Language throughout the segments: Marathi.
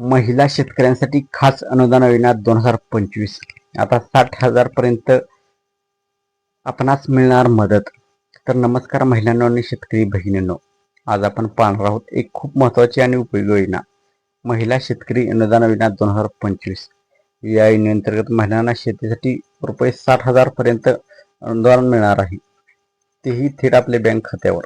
महिला शेतकऱ्यांसाठी खास अनुदान योजना दोन हजार पंचवीस. आता साठ हजार पर्यंत आपणास मिळणार मदत. तर नमस्कार महिलांनो आणि शेतकरी बहिणींनो आज आपण पाहणार आहोत एक खूप महत्वाची आणि उपयोगी योजना. महिला शेतकरी अनुदान योजना दोन हजार पंचवीस. या योजनेअंतर्गत महिलांना शेतीसाठी रुपये साठ हजार पर्यंत अनुदान मिळणार आहे. तेही थेट आपल्या बँक खात्यावर.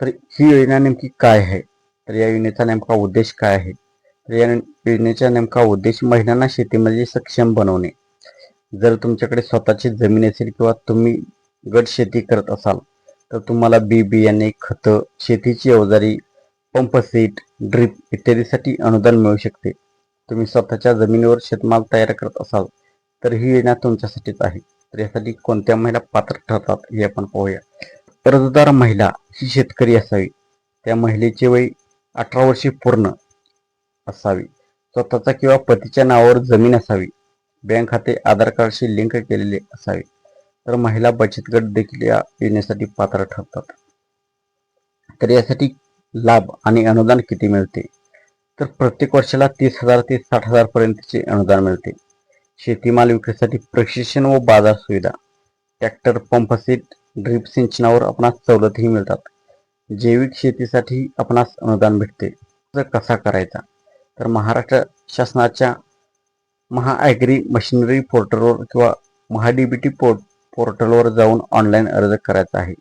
तर ही योजना नेमकी काय आहे? तर या योजनेचा नेमका उद्देश काय आहे? या योजनेचा नेमका उद्देश महिलांना शेतीमध्ये सक्षम बनवणे. जर तुमच्याकडे स्वतःची जमीन असेल किंवा तुम्ही गट शेती करत असाल तर तुम्हाला बी बियाणे खतं शेतीची अवजारी पंप सेट ड्रीप इत्यादीसाठी अनुदान मिळू शकते. तुम्ही स्वतःच्या जमिनीवर शेतमाल तयार करत असाल तर ही योजना तुमच्यासाठीच आहे. तर यासाठी कोणत्या महिला पात्र ठरतात हे आपण पाहूया. कर्जदार महिला ही शेतकरी असावी. त्या महिलेचे वय अठरा वर्षे पूर्ण. असावी. स्वतःचा किंवा पतीच्या नावावर जमीन असावी. बँक खाते आधार कार्डशी लिंक केलेले असावे. तर महिला बचत गट देखील या योजनेसाठी पात्र ठरतात. तर यासाठी लाभ आणि अनुदान किती मिळते? तर प्रत्येक वर्षाला तीस हजार ते साठ हजार पर्यंतचे अनुदान मिळते. शेतीमाल विक्रीसाठी प्रशिक्षण व बाजार सुविधा. ट्रॅक्टर पंप सेट ड्रीप सिंचनावर आपणास सवलतही मिळतात. जैविक शेतीसाठी आपणास अनुदान भेटते. कसा करायचा? तर महाराष्ट्र शासनाच्या महाॲग्री मशिनरी पोर्टलवर किंवा महाडीबीटी पोर्ट पोर्टलवर जाऊन ऑनलाईन अर्ज करायचा आहे.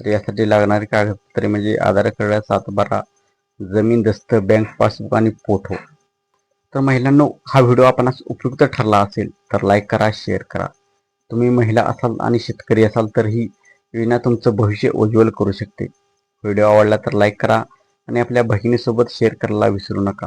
तर यासाठी लागणारी कागदपत्रे म्हणजे आधार कार्ड सातबारा जमीन दस्त बँक पासबुक आणि फोटो. तर महिलांनो हा व्हिडिओ आपणास उपयुक्त ठरला असेल तर लाईक करा शेअर करा. तुम्ही महिला असाल आणि शेतकरी असाल तर ही योजना तुमचं भविष्य उज्ज्वल करू शकते. व्हिडिओ आवडला तर लाईक करा आणि आपल्या बहिणीसोबत शेअर करायला विसरू नका.